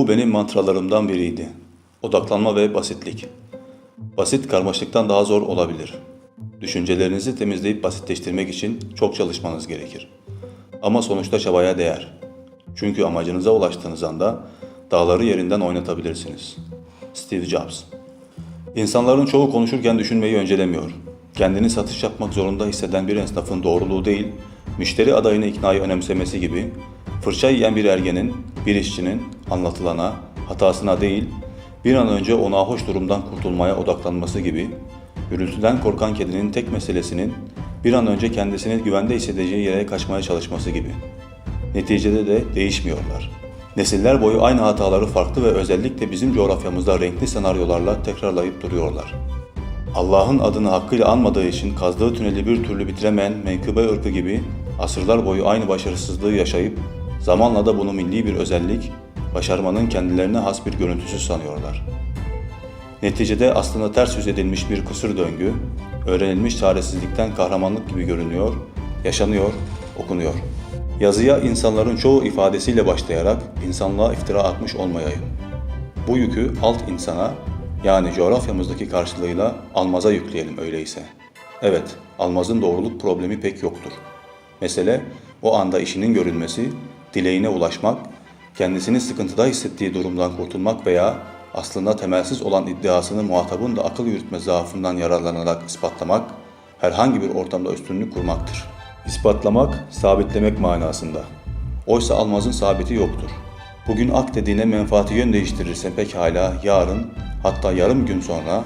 Bu benim mantralarımdan biriydi. Odaklanma ve basitlik. Basit karmaşıktan daha zor olabilir. Düşüncelerinizi temizleyip basitleştirmek için çok çalışmanız gerekir. Ama sonuçta çabaya değer. Çünkü amacınıza ulaştığınız anda dağları yerinden oynatabilirsiniz. Steve Jobs İnsanların çoğu konuşurken düşünmeyi öncelemiyor. Kendini satış yapmak zorunda hisseden bir esnafın doğruluğu değil, müşteri adayını iknayı önemsemesi gibi, fırça yiyen bir ergenin, bir işçinin anlatılana, hatasına değil, bir an önce o nahoş durumdan kurtulmaya odaklanması gibi, gürültüden korkan kedinin tek meselesinin bir an önce kendisini güvende hissedeceği yere kaçmaya çalışması gibi. Neticede de değişmiyorlar. Nesiller boyu aynı hataları farklı ve özellikle bizim coğrafyamızda renkli senaryolarla tekrarlayıp duruyorlar. Allah'ın adını hakkıyla anmadığı için kazdığı tüneli bir türlü bitiremeyen menkıbe ırkı gibi asırlar boyu aynı başarısızlığı yaşayıp zamanla da bunu milli bir özellik, başarmanın kendilerine has bir görüntüsü sanıyorlar. Neticede aslında ters yüz edilmiş bir kısır döngü, öğrenilmiş çaresizlikten kahramanlık gibi görünüyor, yaşanıyor, okunuyor. Yazıya insanların çoğu ifadesiyle başlayarak insanlığa iftira atmış olmayayım. Bu yükü alt insana yani coğrafyamızdaki karşılığıyla almaza yükleyelim öyleyse. Evet, almazın doğruluk problemi pek yoktur. Mesele o anda işinin görülmesi, dileğine ulaşmak, kendisini sıkıntıda hissettiği durumdan kurtulmak veya aslında temelsiz olan iddiasını muhatabın da akıl yürütme zaafından yararlanarak ispatlamak, herhangi bir ortamda üstünlük kurmaktır. İspatlamak, sabitlemek manasında. Oysa almazın sabiti yoktur. Bugün ak dediğine menfaati yön değiştirirse pekala yarın, hatta yarım gün sonra,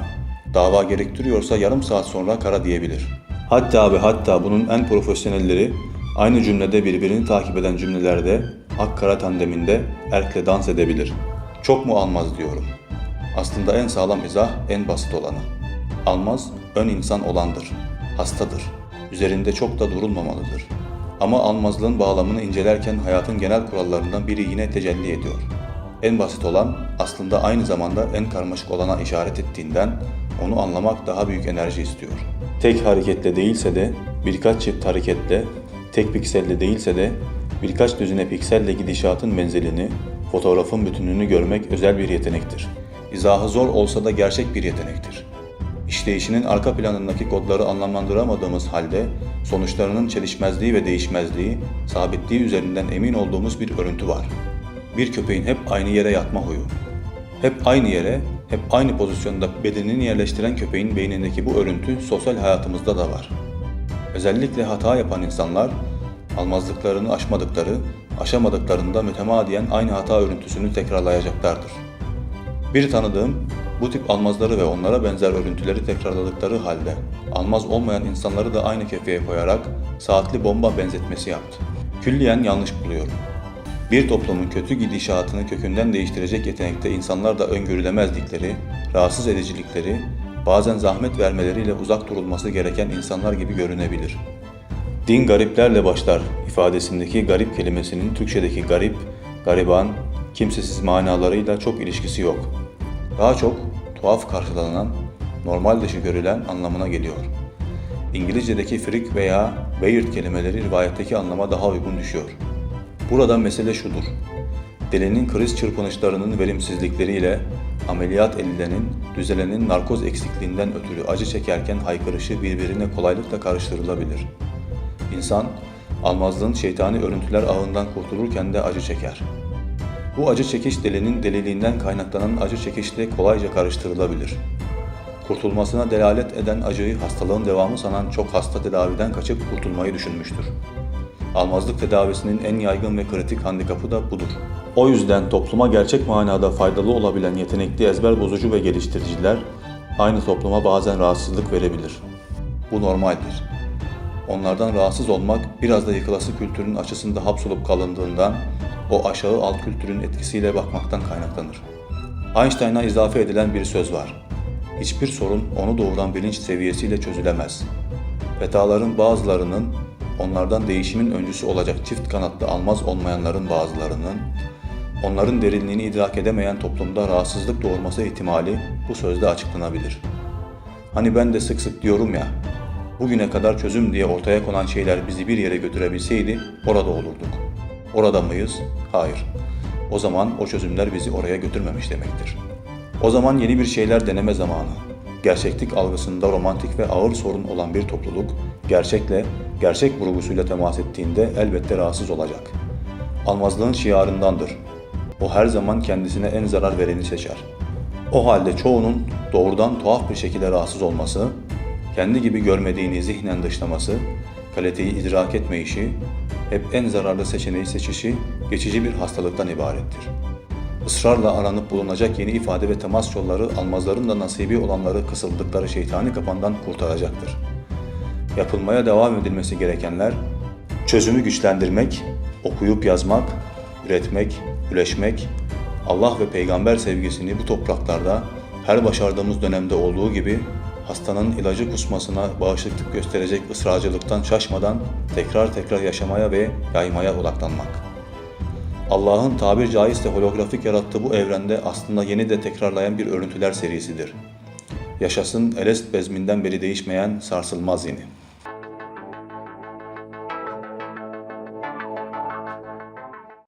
dava gerektiriyorsa yarım saat sonra kara diyebilir. Hatta ve hatta bunun en profesyonelleri aynı cümlede birbirini takip eden cümlelerde ak kara tandeminde erkle dans edebilir. Çok mu almaz diyorum. Aslında en sağlam izah en basit olanı. Almaz ön insan olandır, hastadır. Üzerinde çok da durulmamalıdır. Ama almazlığın bağlamını incelerken hayatın genel kurallarından biri yine tecelli ediyor. En basit olan aslında aynı zamanda en karmaşık olana işaret ettiğinden onu anlamak daha büyük enerji istiyor. Tek hareketle değilse de birkaç çift hareketle, tek pikselle değilse de birkaç düzine pikselle gidişatın menzilini, fotoğrafın bütününü görmek özel bir yetenektir. İzahı zor olsa da gerçek bir yetenektir. İşleyişinin arka planındaki kodları anlamlandıramadığımız halde sonuçlarının çelişmezliği ve değişmezliği, sabitliği üzerinden emin olduğumuz bir örüntü var. Bir köpeğin hep aynı yere yatma huyu. Hep aynı yere, hep aynı pozisyonda bedenini yerleştiren köpeğin beynindeki bu örüntü sosyal hayatımızda da var. Özellikle hata yapan insanlar, almazlıklarını aşmadıkları, aşamadıklarında mütemadiyen aynı hata örüntüsünü tekrarlayacaklardır. Bir tanıdığım bu tip almazları ve onlara benzer örüntüleri tekrarladıkları halde almaz olmayan insanları da aynı kefeye koyarak saatli bomba benzetmesi yaptı. Külliyen yanlış buluyorum. Bir toplumun kötü gidişatını kökünden değiştirecek yetenekte insanlar da öngörülemezdikleri, rahatsız edicilikleri, bazen zahmet vermeleriyle uzak durulması gereken insanlar gibi görünebilir. Din gariplerle başlar ifadesindeki garip kelimesinin Türkçedeki garip, gariban, kimsesiz manalarıyla çok ilişkisi yok. Daha çok tuhaf karşılanan, normal dışı görülen anlamına geliyor. İngilizce'deki freak veya weird kelimeleri rivayetteki anlama daha uygun düşüyor. Burada mesele şudur. Delinin kriz çırpınışlarının verimsizlikleriyle ameliyat edilenin, düzelenin narkoz eksikliğinden ötürü acı çekerken haykırışı birbirine kolaylıkla karıştırılabilir. İnsan, almazlığın şeytani örüntüler ağından kurtulurken de acı çeker. Bu acı çekiş delinin deliliğinden kaynaklanan acı çekişle kolayca karıştırılabilir. Kurtulmasına delalet eden acıyı hastalığın devamı sanan çok hasta tedaviden kaçıp kurtulmayı düşünmüştür. Almazlık tedavisinin en yaygın ve kritik handikapı da budur. O yüzden topluma gerçek manada faydalı olabilen yetenekli ezber bozucu ve geliştiriciler aynı topluma bazen rahatsızlık verebilir. Bu normaldir. Onlardan rahatsız olmak biraz da yıkılası kültürün açısında hapsolup kalındığından o aşağı alt kültürün etkisiyle bakmaktan kaynaklanır. Einstein'a izafe edilen bir söz var. Hiçbir sorun onu doğuran bilinç seviyesiyle çözülemez. Fetaların bazılarının, onlardan değişimin öncüsü olacak çift kanatlı almaz olmayanların bazılarının, onların derinliğini idrak edemeyen toplumda rahatsızlık doğurması ihtimali bu sözde açıklanabilir. Hani ben de sık sık diyorum ya, bugüne kadar çözüm diye ortaya konan şeyler bizi bir yere götürebilseydi orada olurduk. Orada mıyız? Hayır. o zaman o çözümler bizi oraya götürmemiş demektir. O zaman yeni bir şeyler deneme zamanı. Gerçeklik algısında romantik ve ağır sorun olan bir topluluk, gerçekle, gerçek vurgusuyla temas ettiğinde elbette rahatsız olacak. Almazlığın şiarındandır. O her zaman kendisine en zarar vereni seçer. O halde çoğunun doğrudan tuhaf bir şekilde rahatsız olması, kendi gibi görmediğini zihnen dışlaması, kaliteyi idrak etmeyişi, hep en zararlı seçeneği seçişi geçici bir hastalıktan ibarettir. Israrla aranıp bulunacak yeni ifade ve temas yolları almazların da nasibi olanları kısıldıkları şeytani kapandan kurtaracaktır. Yapılmaya devam edilmesi gerekenler, çözümü güçlendirmek, okuyup yazmak, üretmek, üleşmek, Allah ve peygamber sevgisini bu topraklarda her başardığımız dönemde olduğu gibi hastanın ilacı kusmasına bağışıklık gösterecek ısrarcılıktan şaşmadan tekrar tekrar yaşamaya ve yaymaya odaklanmak. Allah'ın tabir caizse holografik yarattığı bu evrende aslında yeni de tekrarlayan bir örüntüler serisidir. Yaşasın Elest bezminden beri değişmeyen sarsılmaz yeni.